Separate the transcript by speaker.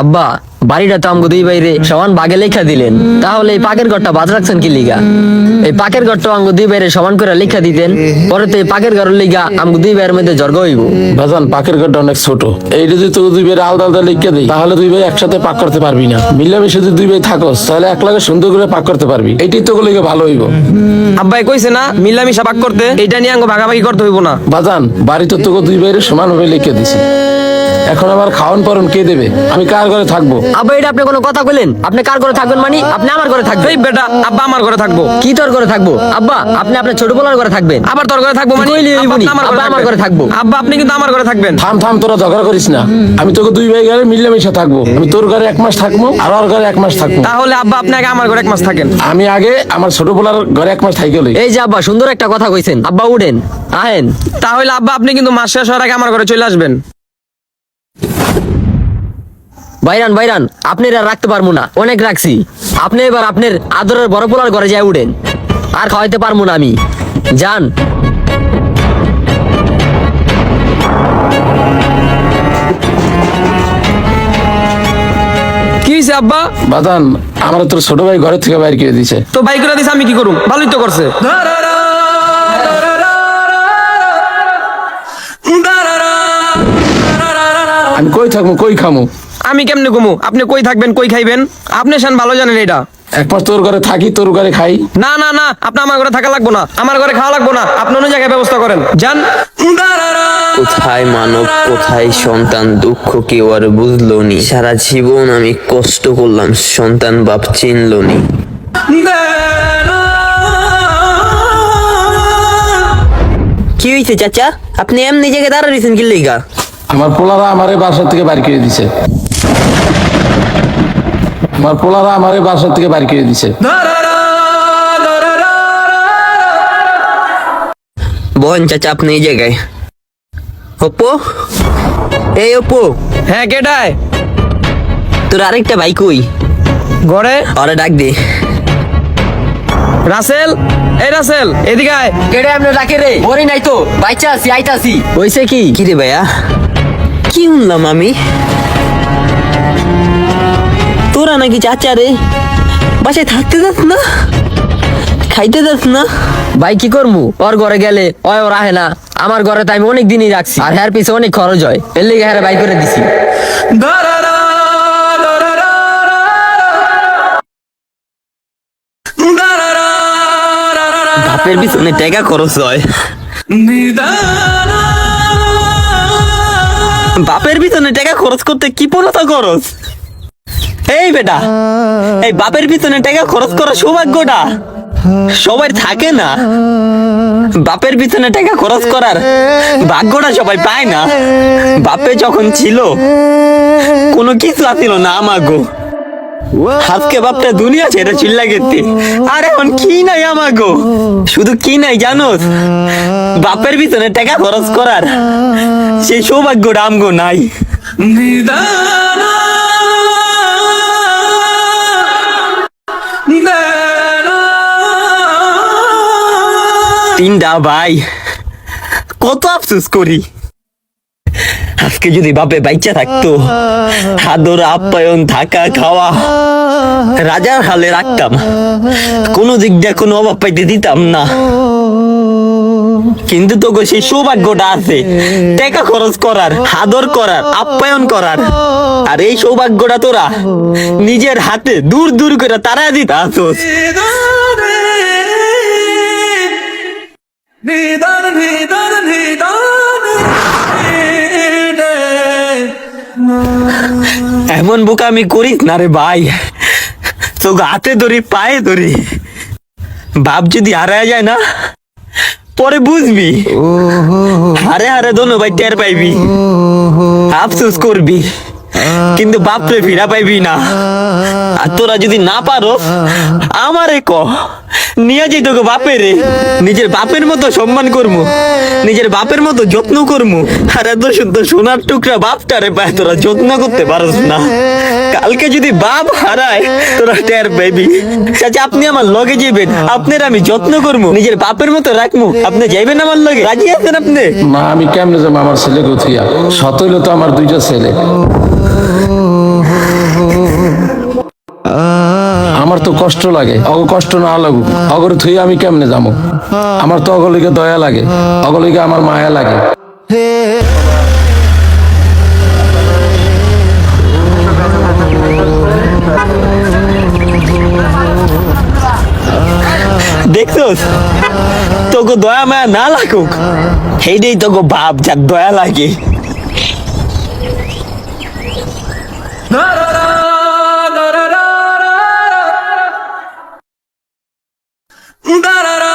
Speaker 1: আব্বা বাড়িটা তো আমগো দুই বাইরে সমান বাগে লেখা দিলেন। তাহলে এই পাকের ঘরটা বাদ রাখছেন কি লিগা? এই পাকের ঘরটা আমগো দুই বাইরে সমান করে লেখা দিতেন পরে তো এই পাকের ঘরের লিগা আমগো দুই বাইরের মধ্যে জর্গ হইব।
Speaker 2: বাজান পাকের ঘরটা অনেক ছোট। এই যদি তোকে দুই ভাই আলাদা আলাদা লিখে দিই তাহলে দুই ভাই একসাথে পাক করতে পারবি না। মিলামিশে যদি দুই ভাই থাকস তাহলে এক লাগে সুন্দর করে পাক করতে পারবি। এইটাই তোকে লিখে ভালো হইব।
Speaker 3: আব্বাই কইছে না মিলামিশা পাক করতে এটা নিয়ে আঙ্গ ভাগাভাগি করতে হইব না।
Speaker 2: বাজান বাড়ি তো তোকে দুই বাইরে সমান ভাবে লিখে দিছি। এখন আবার খাওয়ান পরন কে দেবে? আমি কার ঘরে থাকব?
Speaker 1: আব্বা এটা আপনি কোনো কথা বললেন আপনি কার করে থাকবেন মানে? আপনি আমার করে থাকবেন।
Speaker 3: এই বেটা আব্বা আমার ঘরে থাকব।
Speaker 1: কি তোর করে থাকব? আব্বা আপনি আপনার ছোট বলার করে থাকবেন।
Speaker 3: আবার তোর ঘরে থাকব মানে?
Speaker 1: কইলি হইব
Speaker 3: আব্বা
Speaker 1: আব্বা আমার ঘরে থাকব।
Speaker 3: আব্বা আপনি কিন্তু আমার ঘরে থাকবেন।
Speaker 2: থাম থাম তোরা ঝগড়া করিস না। আমি তোকে দুই ভাই ঘরে মিলামিশে থাকব। আমি তোর ঘরে এক মাস থাকব আর ওর ঘরে এক মাস থাকব।
Speaker 3: তাহলে আব্বা আপনি আগে আমার ঘরে এক মাস থাকেন।
Speaker 2: আমি আগে আমার ছোট বলার ঘরে এক মাস থাকি
Speaker 1: এই যে আব্বা সুন্দর একটা কথা কইছেন। আব্বা উঠেন। আহেন।
Speaker 3: তাহলে আব্বা আপনি কিন্তু মাস শেষ হওয়ার আগে আমার ঘরে চলে আসবেন।
Speaker 1: বাইরান বাইরান আপনি আর রাখতে পারব না। অনেক রাখছি। আপনি এবার আপনার আদরের বড় পোলার ঘরে যাই উঠেন। আর খাওয়াইতে পারব না আমি। যান।
Speaker 3: কি হয়েছে আব্বা?
Speaker 2: বাজান আমার তোর ছোট ভাই ঘরের থেকে বাইর করে দিছে।
Speaker 3: তো বাইক করে দিছে আমি কি করুম? ভালোই তো করছে।
Speaker 2: আমি কই থাকব কই খামো?
Speaker 3: আমি কেমনে ঘুমু? আপনি কই থাকবেন কই খাইবেন? আপনি শান ভালো জানেন এটা।
Speaker 2: এক মাস তোর ঘরে থাকি তোর ঘরে খাই।
Speaker 3: না না না আপনি আমার ঘরে থাকা লাগবো না। আমার ঘরে খাওয়া লাগবো না। আপনি অন্য জায়গায় ব্যবস্থা করেন। যান।
Speaker 4: কোথায় মানব কোথায় সন্তান দুঃখ কেউ আর বুঝলো নি। সারা জীবন আমি কষ্ট করলাম সন্তান বাপ চিনলো নি। কি হয়েছে চাচা? আপনি এমনি জায়গায় দাঁড়াইছেন কি লেগা?
Speaker 2: আমার পোলারা আমারে বাসা থেকে বাইর করে দিছে। আমার পোলারা আমারে বাসা থেকে বাইর করে দিছে।
Speaker 4: বহন চাচা আপনি এই জায়গায়। অপো এই অপো
Speaker 3: হ্যাঁ কেটায়
Speaker 4: তোর আরেকটা ভাই কই?
Speaker 3: ঘরে?
Speaker 4: ওরা ডাক দে।
Speaker 3: রাসেল? এই রাসেল এদিকে আয়।
Speaker 1: কেডে আপনি রাখে রে। বরি নাই তো। বাইচা আছি আইতাছি। হইছে কি?
Speaker 4: কি রে ভাইয়া? কি শুনলাম আমি? নাকি চাচা রে বাসায় থাকতে যাস না খাইতে যাস না
Speaker 1: ভাই কি করমু ওর ঘরে গেলে ওর আহে না আমার ঘরে তো আমি অনেক দিনই রাখছি আর হ্যার পিছে অনেক খরচ হয় এর লিগে হ্যাঁ বাই করে দিছি
Speaker 4: বাপের পিছনে টাকা খরচ হয় বাপের পিছনে টাকা খরচ করতে কি পড়তা খরচ এই বেটা, এই বাপের পিছনে টাকা খরচ করা সৌভাগ্যটা সবাই থাকে না। বাপের পিছনে টাকা খরচ করার ভাগ্যটা সবাই পায় না। বাপে যখন ছিল, কোনো কিছু আসিল না আমাগো। আজকে বাপটা দুনিয়া ছেড়ে চিল্লা গেতে আর এখন কি নাই আমাগো? শুধু কি নাই জানো বাপের পিছনে টাকা খরচ করার সেই সৌভাগ্যটা আমগো নাই। তিনটা, ভাই। কত আফসোস করি। আজকে যদি বাপে বাইচা থাকতো, আদর, আপ্যায়ন, থাকা, খাওয়া, রাজার হালে রাখতাম। কোনো দিক দিয়ে কোনো অভাব পাইতে দিতাম না। কিন্তু তো সেই সৌভাগ্যটা আছে। টাকা খরচ করার, আদর করার, আপ্যায়ন করার। আর এই সৌভাগ্যটা তোরা নিজের হাতে দূর দূর করে তারা দিতে আসোস এমন বোকা আমি করি না রে ভাই। তোকে হাতে ধরি পায়ে ধরি। বাপ যদি হারায় যায় না পরে বুঝবি। হারে হারে দোনো ভাই টের পাইবি। আফসোস করবি। কিন্তু বাপরে ফিরা পাইবি না। আর তোরা যদি না পারো, আমারে ক, নিয়ে যাই তোকে বাপের রে। নিজের বাপের মতো সম্মান করমু, নিজের বাপের মতো যত্ন করমু। আর এত সুন্দর সোনার টুকরা বাপটারে পায়, তোরা যত্ন করতে পারস না। কালকে যদি বাপ হারায়, তোরা টের পাইবি। চাচা, আপনি আমার লগে যাবেন আপনার আমি যত্ন করমু, নিজের বাপের মতো রাখমু। আপনি যাইবেন আমার লগে, রাজি আছেন আপনি?
Speaker 2: মা, আমি কেমনে যাব আমার ছেলে কোথিয়া? সতইল তো আমার দুইটা ছেলে। আমার তো কষ্ট লাগে। অগ কষ্ট না লাগু অগর থুই আমি কেমনে যাব আমার তো অগলিকে দয়া লাগে। অগলিকে আমার মায়া লাগে।
Speaker 4: দেখছোস? তোকে দয়া মায়া না লাগুক। সেইটাই তোকে ভাব, যার দয়া লাগে।
Speaker 3: Da da da